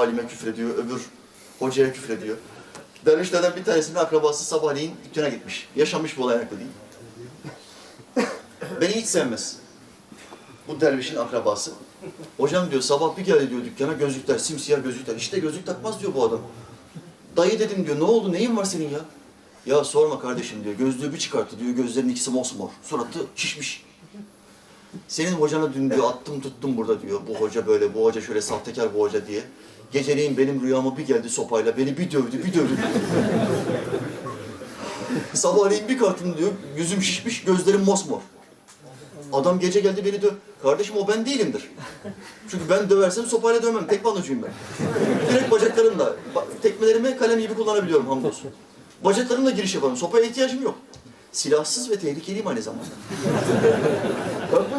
alime küfrediyor, öbür hocaya küfrediyor. Dervişlerden bir tanesinin akrabası sabahleyin dükkana gitmiş. Yaşamış bu olay ayakta değil. Beni hiç sevmez. Bu dervişin akrabası. Hocam diyor sabah bir geldi diyor dükkana gözlükler, simsiyah gözlükler. İşte gözlük takmaz diyor bu adam. Dayı dedim diyor ne oldu neyin var senin ya? Ya sorma kardeşim diyor gözlüğü bir çıkarttı diyor gözlerin ikisi mosmor. Suratı şişmiş. Senin hocana dün diyor attım tuttum burada diyor. Bu hoca böyle, bu hoca şöyle sahtekar bu hoca diye. Geceleyin benim rüyama bir geldi sopayla, beni bir dövdü, bir dövdü. Sabahleyin bir kalktım diyor, yüzüm şişmiş, gözlerim mosmor. Adam gece geldi beni döv. Kardeşim o ben değilimdir. Çünkü ben döversem sopayla dövmem, tek bandocuyum ben. Direkt bacaklarımla, ba- tekmelerimi kalem gibi kullanabiliyorum hamdolsun. Bacaklarımla giriş yaparım, sopaya ihtiyacım yok. Silahsız ve tehlikeliyim aynı zamanda.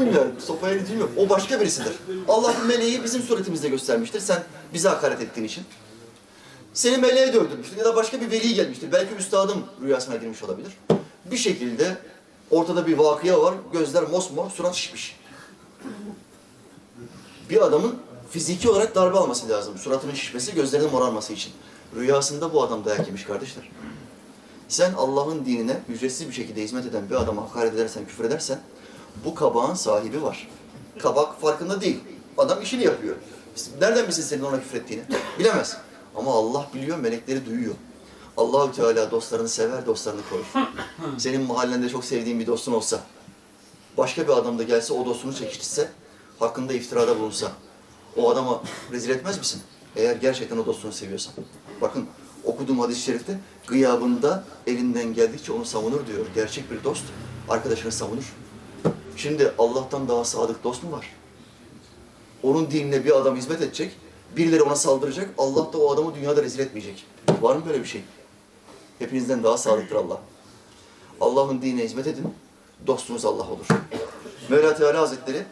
Yani, sopaya gücüm yok. O başka birisidir. Allah'ın meleği bizim suretimizde göstermiştir. Sen bize hakaret ettiğin için. Seni meleğe dövdürmüştür ya da başka bir veli gelmiştir. Belki üstadım rüyasına girmiş olabilir. Bir şekilde ortada bir vakıya var. Gözler mosmor, surat şişmiş. Bir adamın fiziki olarak darbe alması lazım. Suratının şişmesi, gözlerinin morarması için. Rüyasında bu adam dayak yemiş kardeşler. Sen Allah'ın dinine ücretsiz bir şekilde hizmet eden bir adama hakaret edersen, küfür edersen bu kabağın sahibi var. Kabak farkında değil. Adam işini yapıyor. Nereden bilsin senin ona küfür ettiğini? Bilemez. Ama Allah biliyor, melekleri duyuyor. Allahü Teala dostlarını sever, dostlarını korur. Senin mahallende çok sevdiğin bir dostun olsa, başka bir adam da gelse o dostunu çekiştirse, hakkında iftirada bulunsa, o adama rezil etmez misin? Eğer gerçekten o dostunu seviyorsan. Bakın okuduğum hadis-i şerifte gıyabında elinden geldikçe onu savunur diyor. Gerçek bir dost arkadaşını savunur. Şimdi Allah'tan daha sadık dost mu var? Onun dinine bir adam hizmet edecek, birileri ona saldıracak, Allah da o adamı dünyada rezil etmeyecek. Var mı böyle bir şey? Hepinizden daha sadıktır Allah. Allah'ın dinine hizmet edin, dostunuz Allah olur. Mevla Teala Hazretleri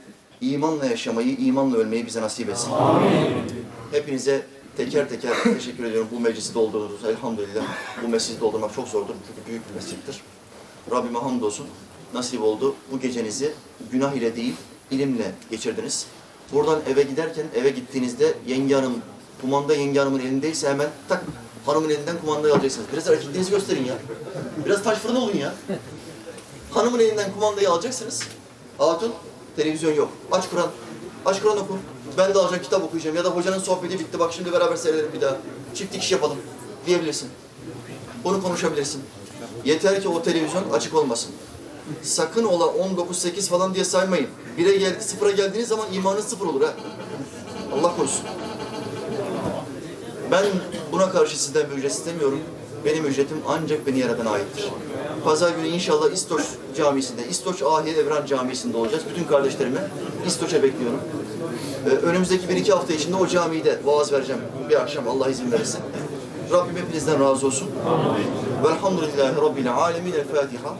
imanla yaşamayı, imanla ölmeyi bize nasip etsin. Hepinize teker teker teşekkür ediyorum. Bu meclisi doldurdunuz. Elhamdülillah. Bu meclisi doldurmak çok zordur. Çünkü büyük bir mescittir. Rabbime hamdolsun. Nasip oldu. Bu gecenizi günah ile değil, ilimle geçirdiniz. Buradan eve giderken, eve gittiğinizde yenge hanım, kumanda yenge hanımın elindeyse hemen tak hanımın elinden kumandayı alacaksınız. Biraz hareketinizi gösterin ya. Biraz taş fırın olun ya. Hanımın elinden kumandayı alacaksınız. Hatun, televizyon yok. Aç Kur'an. Aç Kur'an oku. Ben de alacağım kitap okuyacağım. Ya da hocanın sohbeti bitti. Bak şimdi beraber seyredelim bir daha. Çift dikiş yapalım. Diyebilirsin. Bunu konuşabilirsin. Yeter ki o televizyon açık olmasın. Sakın ola 19-8 falan diye saymayın. Bire gel, sıfıra geldiğiniz zaman imanınız sıfır olur ha. Allah korusun. Ben buna karşı sizden bir ücret istemiyorum. Benim ücretim ancak beni yaradan aittir. Pazar günü inşallah İstoç Camisi'nde, İstoç Ahiye Evran Camisi'nde olacağız. Bütün kardeşlerimi İstoç'a bekliyorum. Ee, önümüzdeki bir iki hafta içinde o camide vaaz vereceğim bir akşam Allah izin verirse. Rabbim hepinizden razı olsun. Velhamdülillahi Rabbil alemin. El Fatiha.